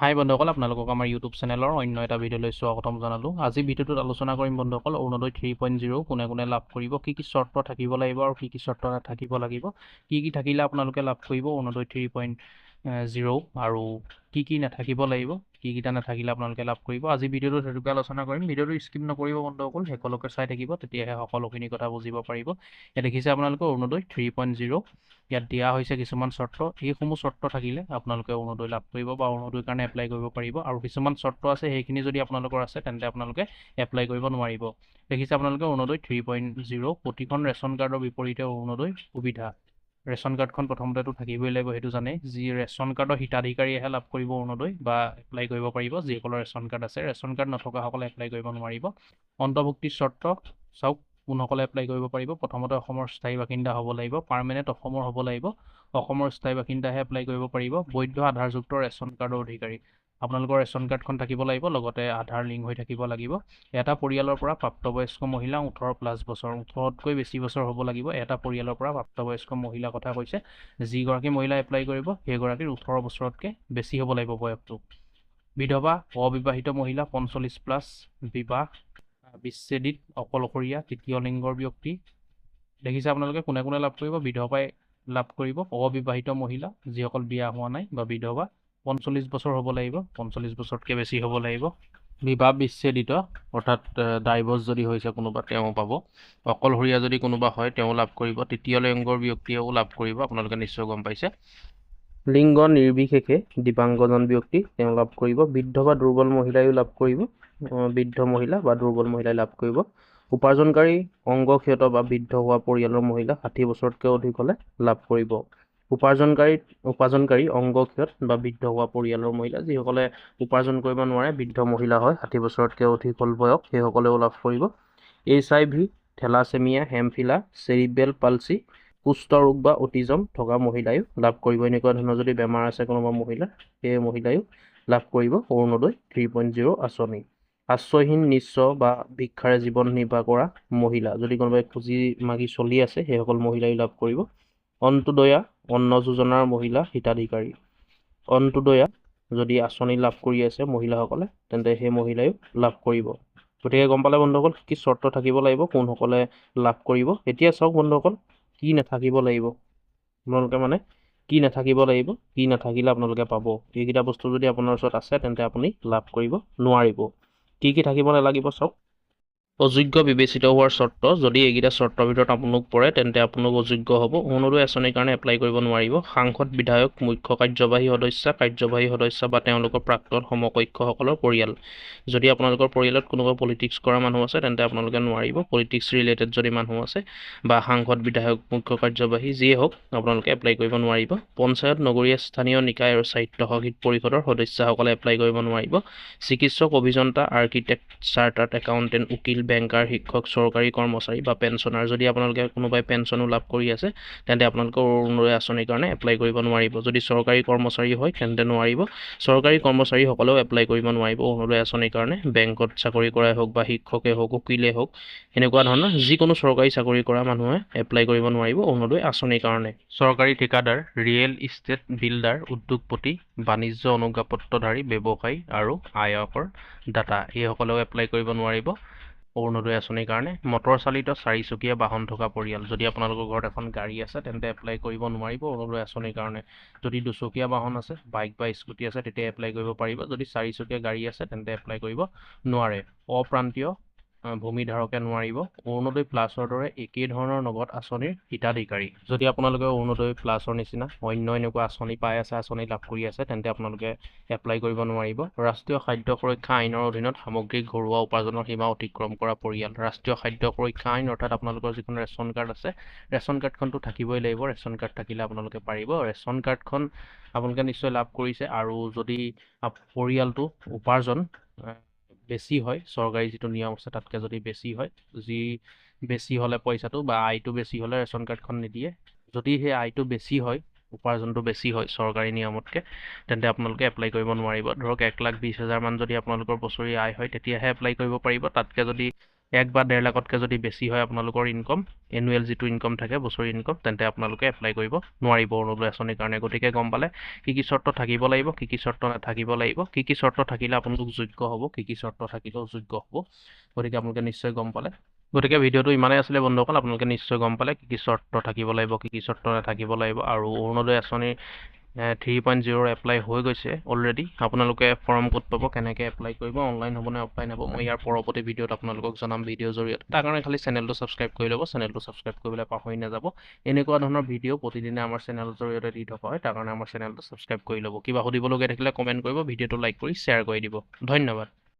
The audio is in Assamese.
হাই বন্ধুসকল আপোনালোকক আমাৰ ইউটিউব চেনেলৰ অন্য এটা ভিডিঅ'লৈ স্বাগতম জনালোঁ। আজি ভিডিঅ'টোত আলোচনা কৰিম বন্ধুসকল অৰুণোদয় থ্ৰী পইণ্ট জিৰ' কোনে কোনে লাভ কৰিব কি কি চৰ্ত থাকিব লাগিব আৰু কি কি চৰ্ত নাথাকিব লাগিব কি কি থাকিলে আপোনালোকে লাভ কৰিব অৰুণোদয় থ্ৰী পইণ্ট জিৰ' আৰু কি কি নাথাকিব লাগিব কি কেইটা নাথাকিলে আপোনালোকে লাভ কৰিব আজি ভিডিঅ'টোত সেইটোকে আলোচনা কৰিম ভিডিঅ'টো স্কিপ নকৰিব বন্ধুসকল শেষলৈকে চাই থাকিব তেতিয়াহে সকলোখিনি কথা বুজিব পাৰিব। ইয়াত দেখিছে আপোনালোকে অৰুণোদয় থ্ৰী পইণ্ট জিৰ' ইয়াত দিয়া হৈছে কিছুমান চৰ্ত এইসমূহ চৰ্ত থাকিলে আপোনালোকে অৰুণোদয় লাভ কৰিব বা অৰুণোদয়ৰ কাৰণে এপ্লাই কৰিব পাৰিব আৰু কিছুমান চৰ্ত আছে সেইখিনি যদি আপোনালোকৰ আছে তেন্তে আপোনালোকে এপ্লাই কৰিব নোৱাৰিব। দেখিছে আপোনালোকে অৰুণোদয় থ্ৰী পইণ্ট জিৰ' প্ৰতিখন ৰেচন কাৰ্ডৰ বিপৰীতে অৰুণোদয় সুবিধা। ৰেচন কাৰ্ডখন প্ৰথমতেতো থাকিবই লাগিব সেইটো জানে যি ৰেচন কাৰ্ডৰ হিতাধিকাৰীয়েহে লাভ কৰিব অৰুণোদয় বা এপ্লাই কৰিব পাৰিব যিসকলৰ ৰেচন কাৰ্ড আছে। ৰেচন কাৰ্ড নথকাসকলে এপ্লাই কৰিব নোৱাৰিব। অন্তৰ্ভুক্তিৰ চৰ্ত চাওক কোনসকলে এপ্লাই কৰিব পাৰিব। প্ৰথমতে অসমৰ স্থায়ী বাসিন্দা হ'ব লাগিব পাৰ্মানেণ্ট অসমৰ হ'ব লাগিব। অসমৰ স্থায়ী বাসিন্দাহে এপ্লাই কৰিব পাৰিব। বৈধ আধাৰযুক্ত ৰেচন কাৰ্ডৰ অধিকাৰী। আপোনালোকৰ ৰেচন কাৰ্ডখন থাকিব লাগিব লগতে আধাৰ লিংক হৈ থাকিব লাগিব। এটা পৰিয়ালৰ পৰা প্ৰাপ্তবয়স্ক মহিলা ওঠৰ প্লাছ বছৰ ওঠৰতকৈ বেছি বছৰ হ'ব লাগিব। এটা পৰিয়ালৰ পৰা প্ৰাপ্তবয়স্ক মহিলাৰ কথা কৈছে যিগৰাকী মহিলা এপ্লাই কৰিব সেইগৰাকীৰ ওঠৰ বছৰতকৈ বেছি হ'ব লাগিব বয়সটো। বিধৱা অবিবাহিত মহিলা পঞ্চল্লিছ প্লাছ বিবাহ বিচ্ছেদিত অকলশৰীয়া তৃতীয় লিংগৰ ব্যক্তি। দেখিছে আপোনালোকে কোনে কোনে লাভ কৰিব? বিধৱাই লাভ কৰিব। অবিবাহিত মহিলা যিসকল বিয়া হোৱা নাই বা বিধৱা পঞ্চল্লিছ বছৰ হ'ব লাগিব পঞ্চল্লিছ বছৰতকৈ বেছি হ'ব লাগিব। বিবাহ বিচ্ছেদিত অৰ্থাৎ ডাইভৰ্চ যদি হৈছে কোনোবা তেওঁ পাব। অকলশৰীয়া যদি কোনোবা হয় তেওঁ লাভ কৰিব। তৃতীয় লিংগৰ ব্যক্তিয়েও লাভ কৰিব। আপোনালোকে নিশ্চয় গম পাইছে। লিংগ নিৰ্বিশেষে দিব্যাংগজন ব্যক্তি তেওঁ লাভ কৰিব। বৃদ্ধ বা দুৰ্বল মহিলাইও লাভ কৰিব। বৃদ্ধ মহিলা বা দুৰ্বল মহিলাই লাভ কৰিব। উপাৰ্জনকাৰী অংগক্ষত বা বৃদ্ধ হোৱা পৰিয়ালৰ মহিলা ষাঠি বছৰতকৈ অধিক হ'লে লাভ কৰিব। উপাৰ্জনকাৰী উপাৰ্জনকাৰী অংগক্ষত বা বৃদ্ধ হোৱা পৰিয়ালৰ মহিলা যিসকলে উপাৰ্জন কৰিব নোৱাৰে বৃদ্ধ মহিলা হয় ষাঠি বছৰতকৈ অধিক হ'ল বয়স সেইসকলেও লাভ কৰিব। H I V thalassemia haemophilia cerebral palsy কুষ্ঠ ৰোগ বা অটিজম থকা মহিলায়ো লাভ কৰিব। এনেকুৱা ধৰণৰ যদি বেমাৰ আছে কোনোবা মহিলাৰ সেই মহিলায়ো লাভ কৰিব। অৰুণোদয় থ্ৰী পইণ্ট জিৰ' আঁচনি। আশ্ৰয়হীন নিঃস্ব বা ভিক্ষাৰে জীৱন নিৰ্বাহ কৰা মহিলা যদি কোনোবাই খুজি মাগি চলি আছে সেইসকল মহিলাই লাভ কৰিব। অন্তোদয়া অন্ন যোজনাৰ মহিলা হিতাধিকাৰী। অন্তোদয়া যদি আঁচনি লাভ কৰি আছে মহিলাসকলে তেন্তে সেই মহিলায়ো লাভ কৰিব। গতিকে গম পালে বন্ধুসকল কি চৰ্ত থাকিব লাগিব কোনসকলে লাভ কৰিব। এতিয়া চাওক বন্ধুসকল কি নাথাকিব লাগিব। আপোনালোকে মানে কি নাথাকিব লাগিব কি নাথাকিলে আপোনালোকে পাব। এইকেইটা বস্তু যদি আপোনাৰ ওচৰত আছে তেন্তে আপুনি লাভ কৰিব নোৱাৰিব। কি কি থাকিব নালাগিব চাওক। অযোগ্য বিবেচিত হোৱাৰ চৰ্ত যদি এইকেইটা চৰ্তৰ ভিতৰত আপোনালোক পৰে তেন্তে আপোনালোক অযোগ্য হ'ব। অৰুণোদয় আঁচনিৰ কাৰণে এপ্লাই কৰিব নোৱাৰিব। সাংসদ বিধায়ক মুখ্য কাৰ্যবাহী সদস্য কাৰ্যবাহী সদস্য বা তেওঁলোকৰ প্ৰাক্তন সমকক্ষসকলৰ পৰিয়াল। যদি আপোনালোকৰ পৰিয়ালত কোনোবা পলিটিক্স কৰা মানুহ আছে তেন্তে আপোনালোকে নোৱাৰিব। পলিটিক্স ৰিলেটেড যদি মানুহ আছে বা সাংসদ বিধায়ক মুখ্য কাৰ্যবাহী যিয়ে হওক আপোনালোকে এপ্লাই কৰিব নোৱাৰিব। পঞ্চায়ত নগৰীয়া স্থানীয় নিকায় আৰু স্বায়ত্ত শাসিত পৰিষদৰ সদস্যসকলে এপ্লাই কৰিব নোৱাৰিব। চিকিৎসক অভিযন্তা আৰ্কিটেক্ট চাৰ্টাৰ্ড একাউণ্টেণ্ট উকিল বেংকাৰ শিক্ষক চৰকাৰী কৰ্মচাৰী বা পেঞ্চনাৰ যদি আপোনালোকে কোনোবাই পেঞ্চনো লাভ কৰি আছে তেন্তে আপোনালোকে অৰুণোদয় আঁচনিৰ কাৰণে এপ্লাই কৰিব নোৱাৰিব। যদি চৰকাৰী কৰ্মচাৰী হয় তেন্তে নোৱাৰিব। চৰকাৰী কৰ্মচাৰীসকলেও এপ্লাই কৰিব নোৱাৰিব অৰুণোদয় আঁচনিৰ কাৰণে। বেংকত চাকৰি কৰাই হওক বা শিক্ষকেই হওক উকিলেই হওক এনেকুৱা ধৰণৰ যিকোনো চৰকাৰী চাকৰি কৰা মানুহে এপ্লাই কৰিব নোৱাৰিব অৰুণোদয় আঁচনিৰ কাৰণে। চৰকাৰী ঠিকাদাৰ ৰিয়েল ইষ্টেট বিল্ডাৰ উদ্যোগপতি বাণিজ্য অনুজ্ঞাপত্ৰধাৰী ব্যৱসায়ী আৰু আয়কৰ দাতা এইসকলেও এপ্লাই কৰিব নোৱাৰিব। অৰুণোদয় আঁচনিৰ কাৰণে। মটৰ চালিত চাৰিচকীয়া বাহন থকা পৰিয়াল। যদি আপোনালোকৰ ঘৰত এখন গাড়ী আছে তেন্তে এপ্লাই কৰিব নোৱাৰিব অৰুণোদয় আঁচনিৰ কাৰণে। যদি দুচকীয়া বাহন আছে বাইক বা স্কুটি আছে তেতিয়া এপ্লাই কৰিব পাৰিব। যদি চাৰিচকীয়া গাড়ী আছে তেন্তে এপ্লাই কৰিব নোৱাৰে। অপ্ৰান্তীয় ভূমিধাৰকে নোৱাৰিব। অৰুণোদয় প্লাছৰ দৰে একেই ধৰণৰ নগদ আঁচনিৰ হিতাধিকাৰী। যদি আপোনালোকে অৰুণোদয় প্লাছৰ নিচিনা অন্য এনেকুৱা আঁচনি পাই আছে আঁচনি লাভ কৰি আছে তেন্তে আপোনালোকে এপ্লাই কৰিব নোৱাৰিব। ৰাষ্ট্ৰীয় খাদ্য সুৰক্ষা আইনৰ অধীনত সামগ্ৰিক ঘৰুৱা উপাৰ্জনৰ সীমা অতিক্ৰম কৰা পৰিয়াল। ৰাষ্ট্ৰীয় খাদ্য সুৰক্ষা আইন অৰ্থাৎ আপোনালোকৰ যিখন ৰেচন কাৰ্ড আছে ৰেচন কাৰ্ডখনতো থাকিবই লাগিব। ৰেচন কাৰ্ড থাকিলে আপোনালোকে পাৰিব। ৰেচন কাৰ্ডখন আপোনালোকে নিশ্চয় লাভ কৰিছে। আৰু যদি পৰিয়ালটো উপাৰ্জন বেছি হয় চৰকাৰী যিটো নিয়ম আছে তাতকৈ যদি বেছি হয় যি বেছি হ'লে পইচাটো বা আয়টো বেছি হ'লে ৰেচন কাৰ্ডখন নিদিয়ে। যদি সেই আয়টো বেছি হয় উপাৰ্জনটো বেছি হয় চৰকাৰী নিয়মতকৈ তেন্তে আপোনালোকে এপ্লাই কৰিব নোৱাৰিব। ধৰক এক লাখ বিছ হাজাৰমান যদি আপোনালোকৰ বছৰি আয় হয় তেতিয়াহে এপ্লাই কৰিব পাৰিব। তাতকৈ যদি এক বা ডেৰ লাখতকৈ যদি বেছি হয় আপোনালোকৰ ইনকম এনুৱেল যিটো ইনকম থাকে বছৰি ইনকম তেন্তে আপোনালোকে এপ্লাই কৰিব। নোৱাৰিব অৰুণোদয় আঁচনিৰ কাৰণে। গতিকে গম পালে কি কি চৰ্ত থাকিব লাগিব কি কি চৰ্ত নাথাকিব লাগিব কি কি চৰ্ত থাকিলে আপোনালোক যোগ্য হ'ব কি কি চৰ্ত থাকিলে অযোগ্য হ'ব। গতিকে আপোনালোকে নিশ্চয় গম পালে। গতিকে ভিডিঅ'টো ইমানেই আছিলে বন্ধুসকল আপোনালোকে নিশ্চয় গম পালে কি কি চৰ্ত থাকিব লাগিব কি কি চৰ্ত নাথাকিব লাগিব আৰু অৰুণোদয় আঁচনিৰ থ্ৰী পইণ্ট জিৰ' এপ্লাই হৈ গৈছে অলৰেডি আপোনালোকে ফৰ্ম ক'ত পাব কেনেকৈ এপ্লাই কৰিব অনলাইন হ'ব নে অফলাইন হ'ব মই ইয়াৰ পৰৱৰ্তী ভিডিঅ'ত আপোনালোকক জনাম ভিডিঅ'ৰ জৰিয়তে। তাৰ কাৰণে খালি চেনেলটো ছাবস্ক্ৰাইব কৰি ল'ব চেনেলটো ছাবস্ক্ৰাইব কৰিবলৈ পাহৰি নাযাব। এনেকুৱা ধৰণৰ ভিডিঅ' প্ৰতিদিনে আমাৰ চেনেলৰ জৰিয়তে দি থকা হয় তাৰ কাৰণে আমাৰ চেনেলটো ছাবস্ক্ৰাইব কৰি ল'ব। কিবা সুধিবলগীয়া থাকিলে কমেণ্ট কৰিব ভিডিঅ'টো লাইক কৰি শ্বেয়াৰ কৰি দিব। ধন্যবাদ।